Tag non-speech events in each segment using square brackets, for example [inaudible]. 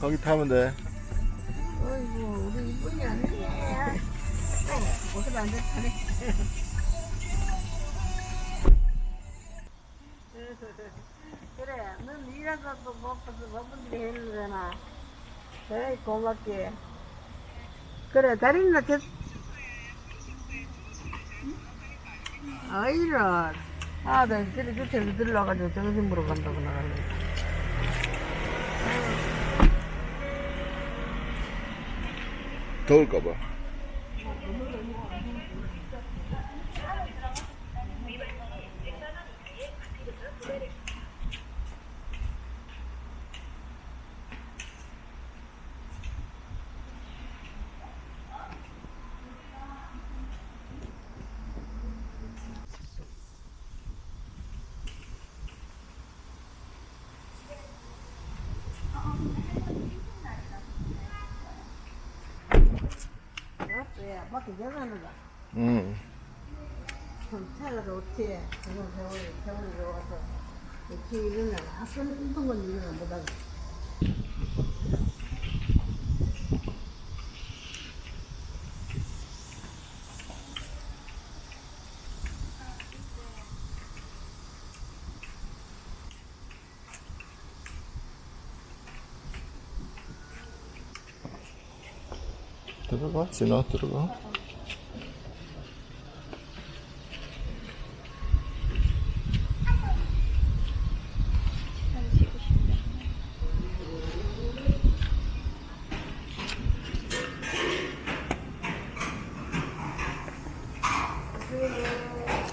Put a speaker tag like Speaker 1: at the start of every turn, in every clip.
Speaker 1: 거기 타면 돼.
Speaker 2: 어이구 우리 이쁜이 아니네. 어, 옷을 안 좋다네 그래 넌 일하다도 못해서 바쁜데 해주잖아 그래 고맙게. 그래 다리나? 저 아이런. 아들 저리 저쪽에 들러가지고 정신 물어간다고 나가네
Speaker 1: 더울까봐.
Speaker 2: 왜 밖에 전화는 가
Speaker 1: 응.
Speaker 2: 차가 좋지. 지금 세월이, 세월이 좋아서. 이렇게 일어나. 학교 운동 건 일어나 못하고.
Speaker 1: 들어가, 진아, 들어가.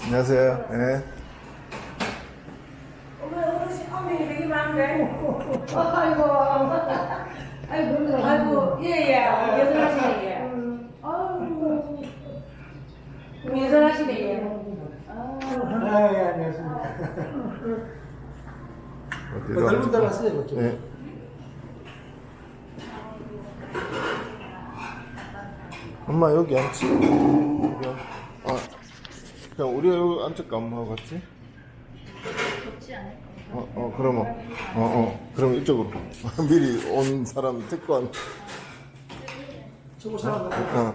Speaker 1: 안녕하세요. 예.
Speaker 3: 아이고, 예, 예. 예선하시네, 예. 아이고. 예선하시네, 예.
Speaker 1: 어디로
Speaker 4: 넓은
Speaker 1: 앉을까?
Speaker 4: 데로 왔어요, 그쪽.
Speaker 1: 네. 엄마 여기 앉지. 여기 앉- 아, 그냥 우리가 여기 앉을까 엄마하고 같이?
Speaker 3: 좋지 않을까?
Speaker 1: 어, 어, 그러면, 어, 어, 그럼 이쪽으로. [laughs] 미리 온 사람 특권.
Speaker 4: 저거 사람
Speaker 1: 어.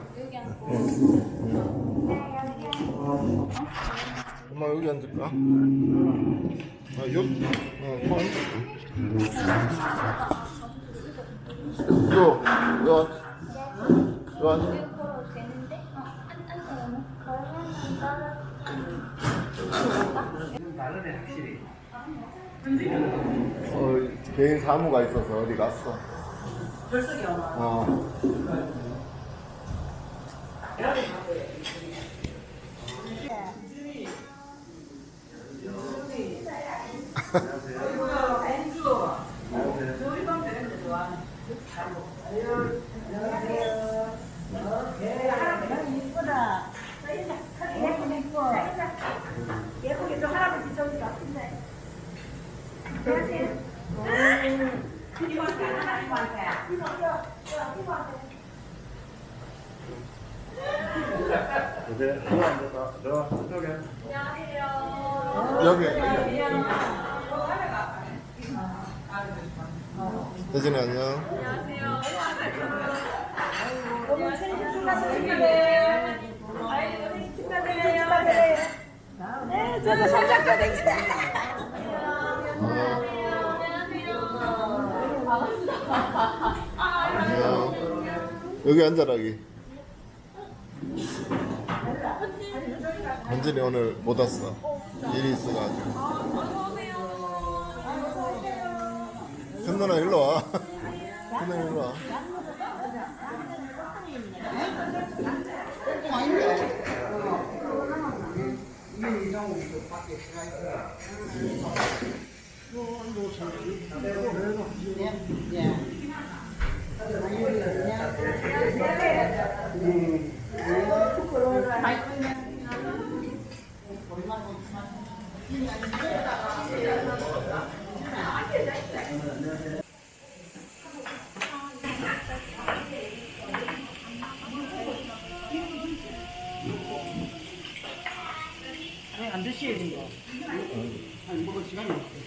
Speaker 1: 엄마 여기 앉을까? 아, 여기, 어, 또 앉을까? 요, 요, 앉- 요 앉아.
Speaker 3: 어?
Speaker 1: 어, 개인 사무가 있어서 어디 갔어.
Speaker 2: 결석이
Speaker 1: 어.
Speaker 2: 이쁘다. 예쁘, 예뻐.
Speaker 3: 예쁘게 좀 할아버지 저기 같은데.
Speaker 1: 여기. 혜진이 안녕.
Speaker 2: 저도 살짝 되겠다.
Speaker 1: 안녕. 여기 앉아라 여기. 현진이 오늘 못 왔어. 일이 있어가지고. 큰 누나 일로 와. [laughs] 큰 누나 일로 와.
Speaker 4: 먹을 시간이 없어요.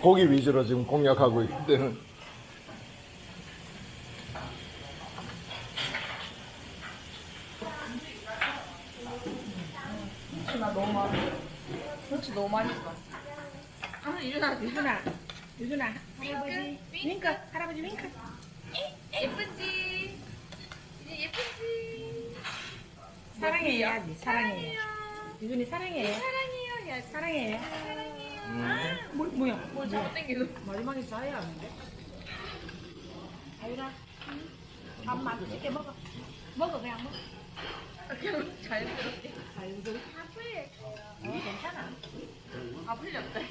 Speaker 1: 고기 위주로 지금 공략하고 있기 때는
Speaker 3: 나 너무 많아. 그렇지 너무 맛있어. 아 유준아 유준아 유준아 할아버지 윙크 할아버지 윙크. 예쁘지. 이제 예쁘지. 사랑해요. 해야지 사랑해요. 유준이 사랑해요. 사랑해요. 야 사랑해요. 아, 뭐 뭐야? 뭐 잘못 땡기고 마지막에 싸야 하는데. 아유라. 밥 맛있게 먹어. 먹어 그냥 먹어. 그냥 자연스럽게. 자연스럽게. 아프해. 어 괜찮아. 아프셨대.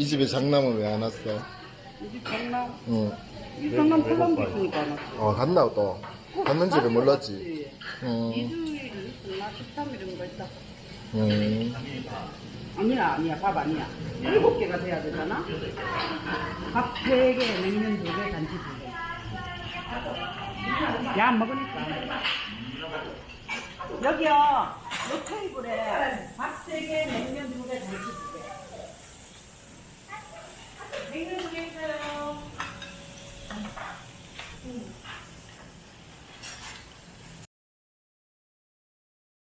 Speaker 1: 이 집에 장남은 왜 안 왔어?
Speaker 4: 이집 강남,
Speaker 1: 응.
Speaker 4: 이 강남 팔랑도 있으니까 나.
Speaker 1: 어 갔나 또 갔는지를 몰랐지. 응.
Speaker 4: 2주일 있나 13일 정도 있다.
Speaker 1: 응.
Speaker 4: 아니야, 아니야, 밥 아니야. 일곱 개가 돼야 되잖아? 밥 세 개, 냉면 두 개, 단지 두 개. 야, 안 먹으니까. 여기요, 요 테이블에 밥 세 개, 냉면 두 개,